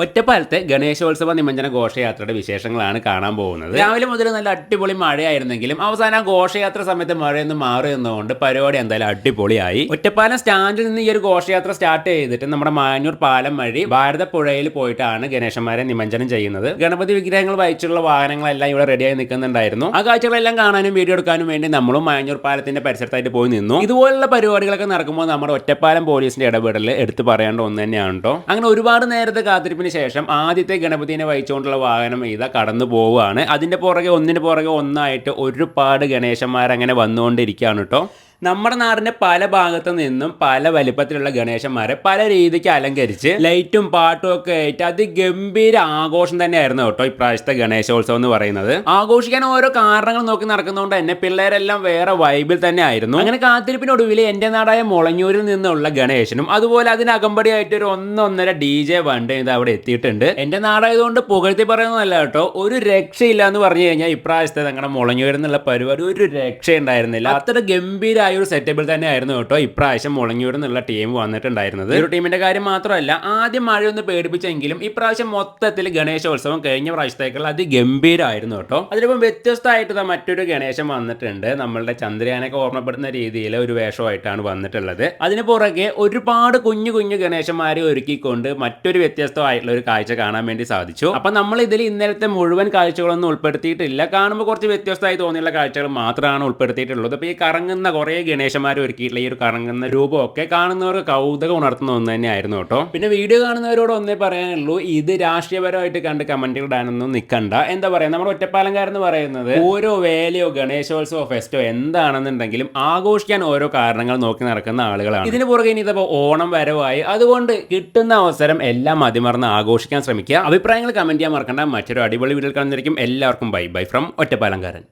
ഒറ്റപ്പാലത്തെ ഗണേശോത്സവ നിമഞ്ജന ഘോഷയാത്രയുടെ വിശേഷങ്ങളാണ് കാണാൻ പോകുന്നത്. രാവിലെ മുതൽ നല്ല അടിപൊളി മഴയായിരുന്നെങ്കിലും അവസാനം ആ ഘോഷയാത്ര സമയത്ത് മഴയൊന്നും മാറി എന്നതുകൊണ്ട് പരിപാടി എന്തായാലും അടിപൊളിയായി. ഒറ്റപ്പാലം സ്റ്റാൻഡിൽ നിന്ന് ഈ ഒരു ഘോഷയാത്ര സ്റ്റാർട്ട് ചെയ്തിട്ട് നമ്മുടെ മാഞ്ഞൂർ പാലം വഴി ഭാരതപ്പുഴയിൽ പോയിട്ടാണ് ഗണേശന്മാരെ നിമഞ്ജനം ചെയ്യുന്നത്. ഗണപതി വിഗ്രഹങ്ങൾ വഹിച്ചുള്ള വാഹനങ്ങളെല്ലാം ഇവിടെ റെഡിയായി നിൽക്കുന്നുണ്ടായിരുന്നു. ആ കാഴ്ചകളെല്ലാം കാണാനും വീഡിയോ എടുക്കാനും വേണ്ടി നമ്മളും മാഞ്ഞൂർ പാലത്തിന്റെ പരിസരത്തായിട്ട് പോയി നിന്നു. ഇതുപോലുള്ള പരിപാടികളൊക്കെ നടക്കുമ്പോൾ നമ്മുടെ ഒറ്റപ്പാലം പോലീസിന്റെ ഇടപെടൽ എടുത്തു പറയേണ്ട ഒന്ന് തന്നെയാണ് കേട്ടോ അങ്ങനെ ഒരുപാട് നേരത്തെ കാത്തിരിപ്പിന് ശേഷം ആദ്യത്തെ ഗണപതിനെ വഹിച്ചുകൊണ്ടുള്ള വാഹനം ഇതാ കടന്നു പോവുകയാണ്. അതിന്റെ പുറകെ ഒന്നിന് പുറകെ ഒന്നായിട്ട് ഒരുപാട് ഗണേശന്മാരങ്ങനെ വന്നുകൊണ്ടിരിക്കുകയാണ് കേട്ടോ നമ്മുടെ നാടിന്റെ പല ഭാഗത്തു നിന്നും പല വലിപ്പത്തിലുള്ള ഗണേശന്മാരെ പല രീതിക്ക് അലങ്കരിച്ച് ലൈറ്റും പാട്ടും ഒക്കെ ആയിട്ട് അതിഗംഭീര ആഘോഷം തന്നെയായിരുന്നു കേട്ടോ ഇപ്രാവശ്യത്തെ ഗണേശോത്സവം എന്ന് പറയുന്നത്. ആഘോഷിക്കാൻ ഓരോ കാരണങ്ങൾ നോക്കി നടക്കുന്നതുകൊണ്ട് തന്നെ പിള്ളേരെല്ലാം വേറെ വൈബിൽ തന്നെ ആയിരുന്നു. അങ്ങനെ കാത്തിരിപ്പിനൊടുവിൽ എന്റെ നാടായ മുളഞ്ഞൂരിൽ നിന്നുള്ള ഗണേശനും അതുപോലെ അതിന് അകമ്പടിയായിട്ട് ഒരു ഒന്നൊന്നര ഡി ജെ വണ്ടി ഇത് അവിടെ എത്തിയിട്ടുണ്ട്. എന്റെ നാടായതുകൊണ്ട് പുകഴ്ത്തി പറയുന്നതല്ല കേട്ടോ ഒരു രക്ഷയില്ല എന്ന് പറഞ്ഞു കഴിഞ്ഞാൽ ഇപ്രാവശ്യത്തെ ഞങ്ങളുടെ മുളഞ്ഞൂരിൽ നിന്നുള്ള പരിപാടി ഒരു രക്ഷ ഉണ്ടായിരുന്നില്ല അത്ര ഗംഭീരമായ ഒരു സെറ്റപ്പിൽ തന്നെ ആയിരുന്നു കേട്ടോ ഇപ്രാവശ്യം മുളങ്ങിയൂർ എന്നുള്ള ടീം വന്നിട്ടുണ്ടായിരുന്നത്. ഒരു ടീമിന്റെ കാര്യം മാത്രമല്ല ആദ്യം മഴ ഒന്ന് പേടിപ്പിച്ചെങ്കിലും ഇപ്രാവശ്യം മൊത്തത്തിൽ ഗണേശോത്സവം കഴിഞ്ഞ പ്രാവശ്യത്തേക്കുള്ള അതിഗംഭീരമായിരുന്നു കേട്ടോ. അതിലിപ്പം വ്യത്യസ്തമായിട്ട് മറ്റൊരു ഗണേശൻ വന്നിട്ടുണ്ട്. നമ്മളുടെ ചന്ദ്രയാനൊക്കെ ഓർമ്മപ്പെടുന്ന രീതിയിൽ ഒരു വേഷമായിട്ടാണ് വന്നിട്ടുള്ളത്. അതിന് പുറകെ ഒരുപാട് കുഞ്ഞു കുഞ്ഞു ഗണേശന്മാരെ ഒരുക്കിക്കൊണ്ട് മറ്റൊരു വ്യത്യസ്തമായിട്ടുള്ള ഒരു കാഴ്ച കാണാൻ വേണ്ടി സാധിച്ചു. അപ്പൊ നമ്മൾ ഇതിൽ ഇന്നലത്തെ മുഴുവൻ കാഴ്ചകളൊന്നും ഉൾപ്പെടുത്തിയിട്ടില്ല. കാണുമ്പോൾ കുറച്ച് വ്യത്യസ്തമായി തോന്നിയുള്ള കാഴ്ചകൾ മാത്രമാണ് ഉൾപ്പെടുത്തിയിട്ടുള്ളത്. അപ്പൊ ഈ കറങ്ങുന്ന കുറേ ഗണേശന്മാർ ഒരുക്കിയിട്ടുള്ള ഈ ഒരു കറങ്ങുന്ന രൂപമൊക്കെ കാണുന്നവർക്ക് കൗതുകം ഉണർത്തുന്ന ഒന്ന് തന്നെയായിരുന്നു കേട്ടോ. പിന്നെ വീഡിയോ കാണുന്നവരോട് ഒന്നേ പറയാനുള്ളൂ ഇത് രാഷ്ട്രീയപരമായിട്ട് കണ്ട് കമന്റുകൾ ഇടാനൊന്നും നിൽക്കണ്ട എന്താ പറയാ നമ്മുടെ ഒറ്റപ്പാലംകാരെന്ന് പറയുന്നത് ഓരോ വേലയോ ഗണേശോത്സവോ ഫെസ്റ്റോ എന്താണെന്നുണ്ടെങ്കിലും ആഘോഷിക്കാൻ ഓരോ കാരണങ്ങൾ നോക്കി നടക്കുന്ന ആളുകളാണ്. ഇതിന് പുറകെ ഇനി ഓണം വരവായി. അതുകൊണ്ട് കിട്ടുന്ന അവസരം എല്ലാം മതിമറന്ന് ആഘോഷിക്കാൻ ശ്രമിക്കുക. അഭിപ്രായങ്ങൾ കമന്റ് ചെയ്യാൻ മറക്കണ്ട. മറ്റൊരു അടിപൊളി വീഡിയോ കാണുന്നതായിരിക്കും. എല്ലാവർക്കും ബൈ ബൈ ഫ്രം ഒറ്റപ്പാലംകാരൻ.